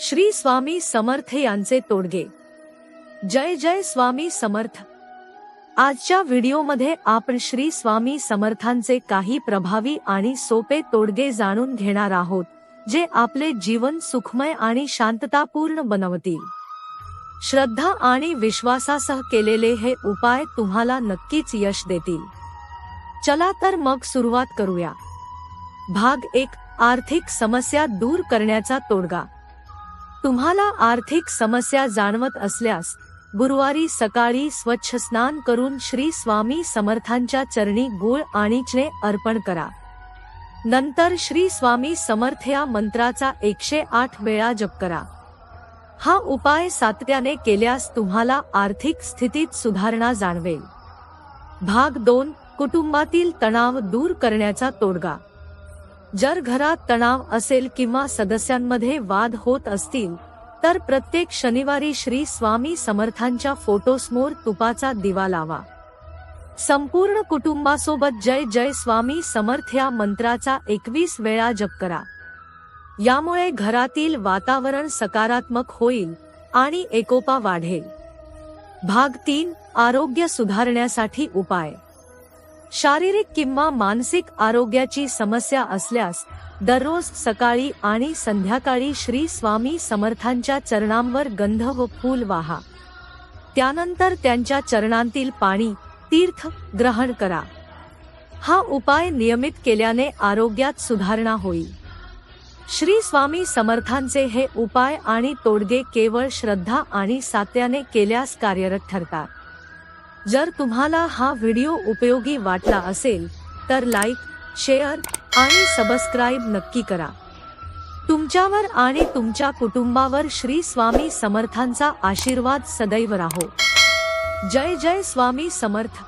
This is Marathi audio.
श्री स्वामी समर्थ यांचे तोडगे. जय जय स्वामी समर्थ. आजच्या व्हिडिओमध्ये आपण श्री स्वामी समर्थांचे काही प्रभावी आणि सोपे तोडगे जाणून घेणार आहोत जे आपले जीवन सुखमय आणि शांततापूर्ण बनवतील. श्रद्धा आणि विश्वासासह केलेले हे उपाय तुम्हाला नक्कीच यश देतील. चला तर मग सुरुवात करूया. भाग एक आर्थिक समस्या दूर करण्याचा तोडगा. तुम्हाला आर्थिक समस्या जाणवत असल्यास गुरुवारी सकाळी स्वच्छ स्नान करून श्री स्वामी समर्थांच्या चरणी गुळ आणि चणे अर्पण करा. नंतर श्री स्वामी समर्थ या मंत्राचा एकशे आठ वेळा जप करा. हा उपाय सातत्याने केल्यास तुम्हाला आर्थिक स्थितीत सुधारणा जाणवेल. भाग दोन कुटुंबातील तणाव दूर करण्याचा तोडगा. जर घरात तणाव असेल किंवा सदस्यांमध्ये वाद होत असतील तर प्रत्येक शनिवारी श्री स्वामी समर्थांच्या फोटोसमोर तुपाचा दिवा लावा. संपूर्ण कुटुंबासोबत जय जय स्वामी समर्थ या मंत्राचा एकवीस वेळा जप करा. यामुळे घरातील वातावरण सकारात्मक होईल आणि एकोपा वाढेल. भाग तीन आरोग्य सुधारण्यासाठी उपाय. शारीरिक किंवा मानसिक आरोग्याची समस्या असल्यास दररोज सकाळी आणि संध्याकाळी श्री स्वामी समर्थांच्या चरणांवर गंध व फूल वाहा. त्यानंतर त्यांच्या चरणांतील पाणी तीर्थ ग्रहण करा. हा उपाय नियमित केल्याने आरोग्यात सुधारणा होईल. श्री स्वामी समर्थांचे हे उपाय आणि तोडगे केवळ श्रद्धा आणि सात्याने केल्यास कार्यरत ठरतात. जर तुम्हाला हा व्हिडिओ उपयोगी वाटला असेल तर लाईक शेअर आणि सबस्क्राईब नक्की करा. तुमच्यावर आणि तुमच्या कुटुंबावर श्री स्वामी समर्थांचा आशीर्वाद सदैव राहो. जय जय स्वामी समर्थ.